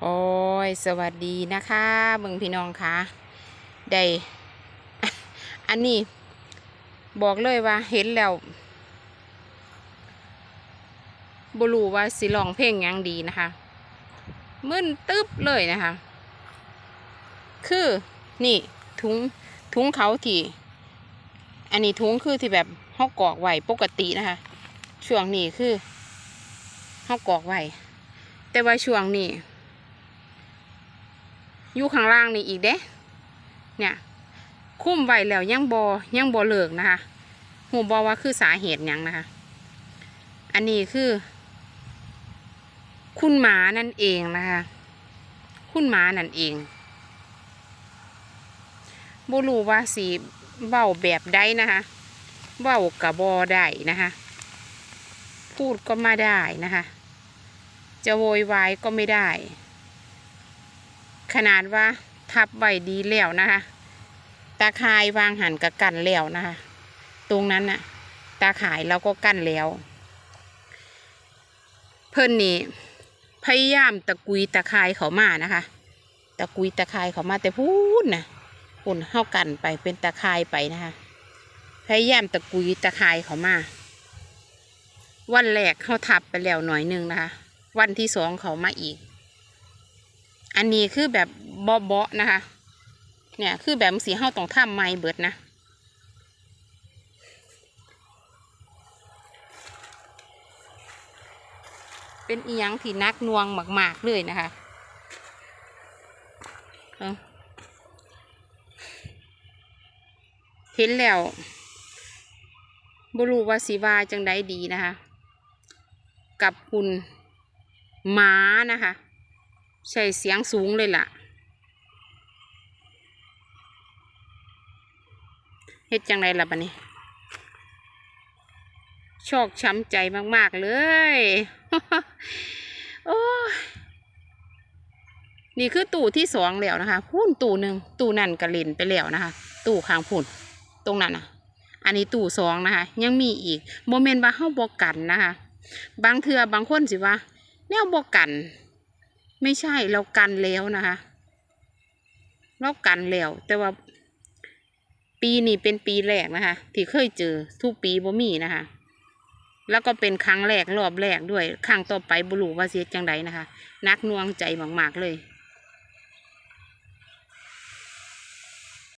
โอ้ย สวัสดีนะคะเบิ่งพี่น้องคะได้ อันนี้ บอกเลยว่าเห็นแล้วบรูว่าสิลองเพลงยังดีนะคะมึนตึ๊บเลยนะคะ คือนี่ถุงถุงเขาที่ อันนี้ถุงคือที่แบบเฮากอกไว้ปกตินะคะ ช่วงนี้คือเฮากอกไว้แต่ว่าช่วงนี้ อยู่ข้างล่างนี่อีกเด้เนี่ยคุ้มไว้แล้วยังบอยังบอเลิกนะคะหูบอว่าคือสาเหตุยังนะคะ อันนี้คือ คุณหมานั่นเองนะคะ คุณหมานั่นเองบ่รู้ว่าสีเบ้าแบบใดนะคะเบ้ากับบอได้นะคะ พูดก็ไม่ได้นะคะ จะโวยวายก็ไม่ได้ ขนาดว่าทับไว้ดีแล้วนะคะ ตาข่ายวางหันกับกันแล้วนะคะ ตรงนั้นน่ะ ตาข่ายเราก็กั้นแล้ว เพิ่นนี่พยายามตะกุยตะข่ายเขามานะคะ ตะกุยตะข่ายเขามาแต่พูดนะปุ่นเข้ากันไปเป็นตะข่ายไปนะคะ พยายามตะกุยตะข่ายเขามาวันแรกเขาทับไปแล้วหน่อยนึงนะคะ วันที่สองเขามาอีก อันนี้คือแบบเบาๆนะคะ เนี่ยคือแบบสีเห้าต้องทำไม่เบิดนะเป็นอียังที่นักนวงมาก ๆ เลยนะคะเอ้าเห็นแล้วบรูวาสีวาจังได้ดีนะคะ กับคุณม้านะคะ ใช้เสียงสูงเลยล่ะเฮ็ดจังไรล่ะบัดนี้ ชอกช้ำใจมาก ๆ เลยโอ้ยนี่คือตู้ที่สองแล้วนะคะพุ่นตู้หนึ่งตู้นั่นกระเล่นไปแล้วนะคะ ตู้ข้างพุ่นตรงนั้นนะอันนี้ตู้สองนะคะ ยังมีอีกโมเมนต์ว่าเฮาบอกกันนะคะ บางเทือบางคนสิว่าแนวบอกกัน ไม่ใช่เรากันแล้วนะคะเรากันแล้วแต่ว่า ปีนี้เป็นปีแรกนะคะ ที่เคยเจอทุกปีบ่มีนะคะ แล้วก็เป็นครั้งแรกรอบแรกด้วยครั้งต่อไปบุรุว่าเสียจังใดนะคะ นักน่วงใจมากๆเลย